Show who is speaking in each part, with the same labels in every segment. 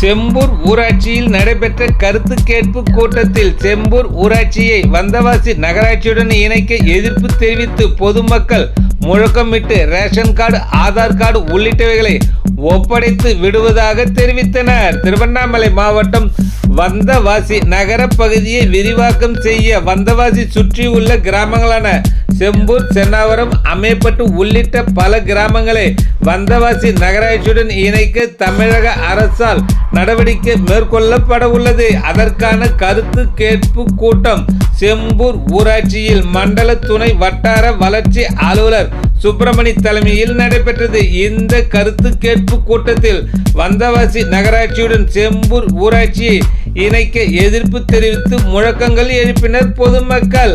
Speaker 1: செம்பூர் ஊராட்சியில் நடைபெற்ற கருத்து கேட்பு கூட்டத்தில் செம்பூர் ஊராட்சியை வந்தவாசி நகராட்சியுடன் இணைக்க எதிர்ப்பு தெரிவித்து பொதுமக்கள் முழக்கமிட்டு ரேஷன் கார்டு ஆதார் கார்டு உள்ளிட்டவைகளை ஒப்படைத்து விடுவதாக தெரிவித்தனர். திருவண்ணாமலை மாவட்டம் வந்தவாசி நகர பகுதியை விரிவாக்கம் செய்ய வந்தவாசி சுற்றியுள்ள கிராமங்களான செம்பூர் சென்னாவரம் அமேப்பட்டு உள்ளிட்ட பல கிராமங்களை வந்தவாசி நகராட்சியுடன் இணைக்க தமிழக அரசால் நடவடிக்கை மேற்கொள்ளப்பட உள்ளது. அதற்கான கருத்து கேட்பு கூட்டம் செம்பூர் ஊராட்சியில் மண்டல துணை வட்டார வளர்ச்சி அலுவலர் சுப்பிரமணி தலைமையில் நடைபெற்றது. இந்த கருத்து கேட்பு கூட்டத்தில் வந்தவாசி நகராட்சியுடன் செம்பூர் ஊராட்சியை இணைக்க எதிர்ப்பு தெரிவித்து முழக்கங்கள் எழுப்பினர் பொதுமக்கள்.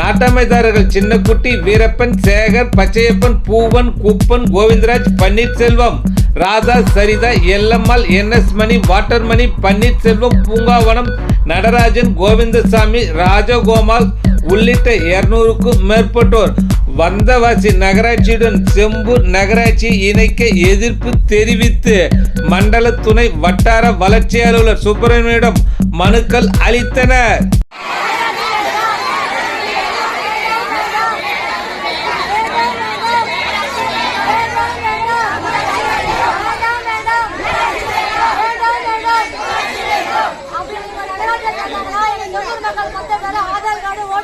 Speaker 1: நாட்டமைதாரர்கள் Chinnakutti Veerappan Sekar Pachaiyappan Poovan Kuppan Govindaraj Panneerselvam Radha Saritha Ellammal N S Mani water Mani Panneerselvam Poongavanam Natarajan Govindasamy Rajagopal உள்ளிட்ட இருநூறுக்கும் மேற்பட்டோர். வந்தவாசி நகராட்சியுடன் செம்பூர் நகராட்சியை இணைக்க எதிர்ப்பு தெரிவித்து மண்டல துணை வட்டார வளர்ச்சி அலுவலர் சுப்பிரமணியிடம் மனுக்கள் அளித்தனர்
Speaker 2: ஆதார் கார்டு ஓட்டு ஐடி ரேஷன் செம்பூர்ல வசதி இருக்கோம்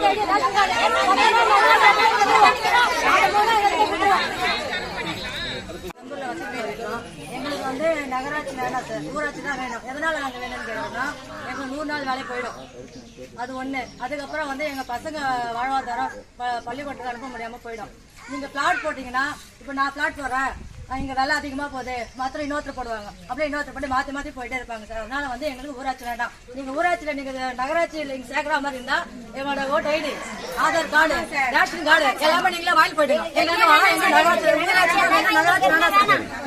Speaker 2: எங்களுக்கு வந்து நகராட்சி வேணாம் சார் ஊராட்சி தான் வேணும் எதனால நாங்கள் வேணும்னு கேட்டோம்னா எங்களுக்கு நூறு நாள் வேலை போயிடும் அது ஒன்று அதுக்கப்புறம் வந்து எங்கள் பசங்க வாழ்வாதாரம் ப- பள்ளிக்கூடத்துக்கு அனுப்ப முடியாமல் போயிடும் நீங்கள் பிளாட் போட்டிங்கன்னா இப்போ நான் பிளாட் போடுறேன் இங்க விலை அதிகமா போகுது. மாத்திரம் இன்னொருத்தர் போடுவாங்க. அப்படியே இன்னொருத்தர் போட்டு மாத்தி மாத்தி போயிட்டே இருப்பாங்க சார். அதனால வந்து எங்களுக்கு ஊராட்சி வேண்டாம். நீங்க ஊராட்சியில நீங்க நகராட்சியில் நீங்க சேர்க்கிற மாதிரி இருந்தா எங்களோட ஓட்டு ID Aadhaar card ration card எல்லாமே நீங்களே வாங்கி போயிடுங்க.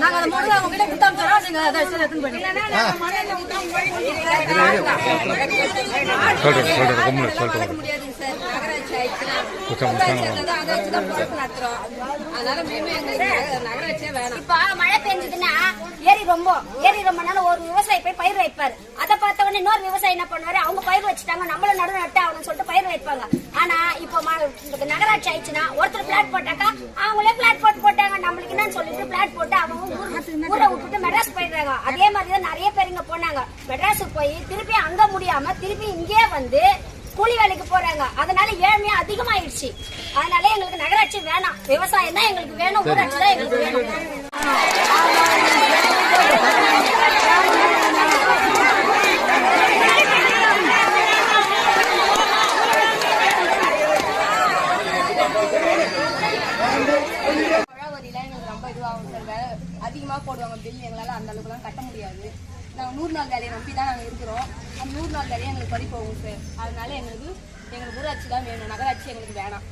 Speaker 2: நாங்க அதை முடிவு உங்ககிட்ட கொடுத்தோம் சார் நீங்க அதை எடுத்து எடுத்துன்னு போயிடுங்க
Speaker 3: வளர்க்க
Speaker 4: மழை பெஞ்சதுன்னா ஏரி ரொம்ப ஏரி ரொம்பனால ஒரு விவசாயி போய் பயிர் வைப்பாரு அதை பார்த்த உடனே இன்னொரு விவசாயி என்ன பண்ணுவாரு அவங்க பயிர் வச்சுட்டாங்க நம்மளும் நடு நட்டு ஆகணும்னு சொல்லிட்டு பயிர் வைப்பாங்க ஆனா இப்போ நகராட்சி ஆயிடுச்சுன்னா ஒருத்தர் பிளாட் போட்டாக்கா அவங்களே பிளாட் போட்டு போட்டாங்க நம்மளுக்கு என்னன்னு சொல்லிட்டு பிளாட் போட்டு அவங்க ஊர் விட்டுட்டு மெட்ராஸ் போயிடுறாங்க அதே மாதிரி தான் நிறைய பேர் இங்க போனாங்க மெட்ராஸுக்கு போய் திருப்பி அங்க முடியாம திருப்பி இங்கே வந்து கூலி வேலைக்கு போறாங்க. அதனால ஏழ்மையா அதிகமாயிடுச்சு. அதனால எங்களுக்கு நகராட்சி வேணாம். விவசாயம் தான் எங்களுக்கு வேணும். ஊராட்சி தான் எங்களுக்கு வேணும்.
Speaker 3: அதிகமாக போடுவாங்க. பில் எங்களால் அந்த அளவுக்குலாம் கட்ட முடியாது. நாங்கள் நூறு நாள் வேலையை நம்பி தான் நாங்கள் இருக்கிறோம். அந்த நூறு நாள் எங்களுக்கு பறி போகும் சார். அதனால எங்களுக்கு எங்களுக்கு ஊராட்சி தான் வேணும். நகராட்சி எங்களுக்கு வேணாம்.